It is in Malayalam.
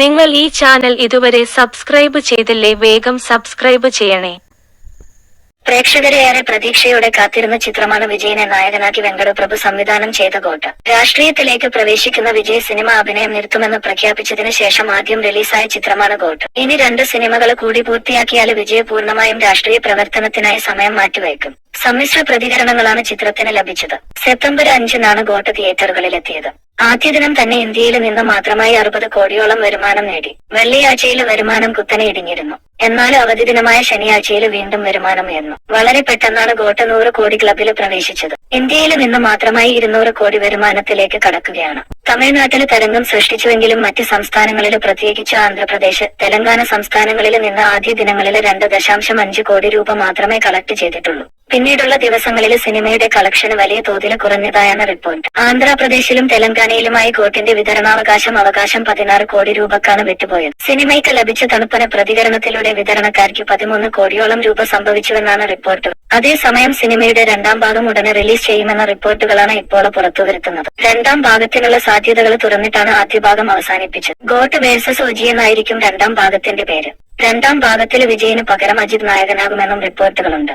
നിങ്ങൾ ഈ ചാനൽ ഇതുവരെ സബ്സ്ക്രൈബ് ചെയ്തില്ലേ വേഗം സബ്സ്ക്രൈബ് ചെയ്യണേ. പ്രേക്ഷകരെ ഏറെ പ്രതീക്ഷയോടെ കാത്തിരുന്ന ചിത്രമാണ് വിജയനെ നായകനാക്കി വെങ്കടപ്രഭു സംവിധാനം ചെയ്ത ഗോട്ട്. രാഷ്ട്രീയത്തിലേക്ക് പ്രവേശിക്കുന്ന വിജയ് സിനിമ അഭിനയം നിർത്തുമെന്ന് പ്രഖ്യാപിച്ചതിന് ശേഷം ആദ്യം റിലീസായ ചിത്രമാണ് ഗോട്ട്. ഇനി രണ്ട് സിനിമകൾ കൂടി പൂർത്തിയാക്കിയാൽ വിജയ് പൂർണമായും രാഷ്ട്രീയ പ്രവർത്തനത്തിനായി സമയം മാറ്റിവയ്ക്കും. സമ്മിശ്ര പ്രതികരണങ്ങളാണ് ചിത്രത്തിന് ലഭിച്ചത്. സെപ്റ്റംബർ അഞ്ചിനാണ് ഗോട്ട് തിയേറ്ററുകളിലെത്തിയത്. ആദ്യ ദിനം തന്നെ ഇന്ത്യയിൽ നിന്ന് മാത്രമായി അറുപത് കോടിയോളം വരുമാനം നേടി. വെള്ളിയാഴ്ചയിൽ വരുമാനം കുത്തനെ ഇടിഞ്ഞിരുന്നു. എന്നാൽ അവധി ദിനമായ ശനിയാഴ്ചയിൽ വീണ്ടും വരുമാനം ഉയർന്നു. വളരെ പെട്ടെന്നാണ് ഗോട്ട നൂറ് കോടി ക്ലബിൽ പ്രവേശിച്ചത്. ഇന്ത്യയിൽ നിന്ന് മാത്രമായി ഇരുന്നൂറ് കോടി വരുമാനത്തിലേക്ക് കടക്കുകയാണ്. തമിഴ്നാട്ടിൽ തരംഗം സൃഷ്ടിച്ചുവെങ്കിലും മറ്റ് സംസ്ഥാനങ്ങളിൽ പ്രത്യേകിച്ച് ആന്ധ്രാപ്രദേശ് തെലങ്കാന സംസ്ഥാനങ്ങളിൽ നിന്ന് ആദ്യ ദിനങ്ങളിൽ രണ്ട് ദശാംശം അഞ്ച് കോടി രൂപ മാത്രമേ കളക്ട് ചെയ്തിട്ടുള്ളൂ. പിന്നീടുള്ള ദിവസങ്ങളിൽ സിനിമയുടെ കളക്ഷൻ വലിയ തോതിൽ കുറഞ്ഞതായാണ് റിപ്പോർട്ട്. ആന്ധ്രാപ്രദേശിലും തെലങ്കാനയിലുമായി കോട്ടിന്റെ വിതരണാവകാശം അവകാശം പതിനാറ് കോടി രൂപക്കാണ് വിട്ടുപോയത് സിനിമയ്ക്ക് ലഭിച്ച തണുപ്പന പ്രതികരണത്തിലൂടെ വിതരണക്കാർക്ക് പതിമൂന്ന് കോടിയോളം രൂപ സംഭവിച്ചുവെന്നാണ് റിപ്പോർട്ട്. അതേസമയം സിനിമയുടെ രണ്ടാം ഭാഗം ഉടനെ റിലീസ് ചെയ്യുമെന്ന റിപ്പോർട്ടുകളാണ് ഇപ്പോൾ പുറത്തുവരുത്തുന്നത്. രണ്ടാം ഭാഗത്തിനുള്ള സാധ്യതകൾ തുറന്നിട്ടാണ് ആദ്യ ഭാഗം അവസാനിപ്പിച്ചത്. ഗോട്ട് വേഴ്സസ് ഒജി എന്നായിരിക്കും രണ്ടാം ഭാഗത്തിന്റെ പേര്. രണ്ടാം ഭാഗത്തിൽ വിജയിന് പകരം അജിത് നായകനാകുമെന്നും റിപ്പോർട്ടുകളുണ്ട്.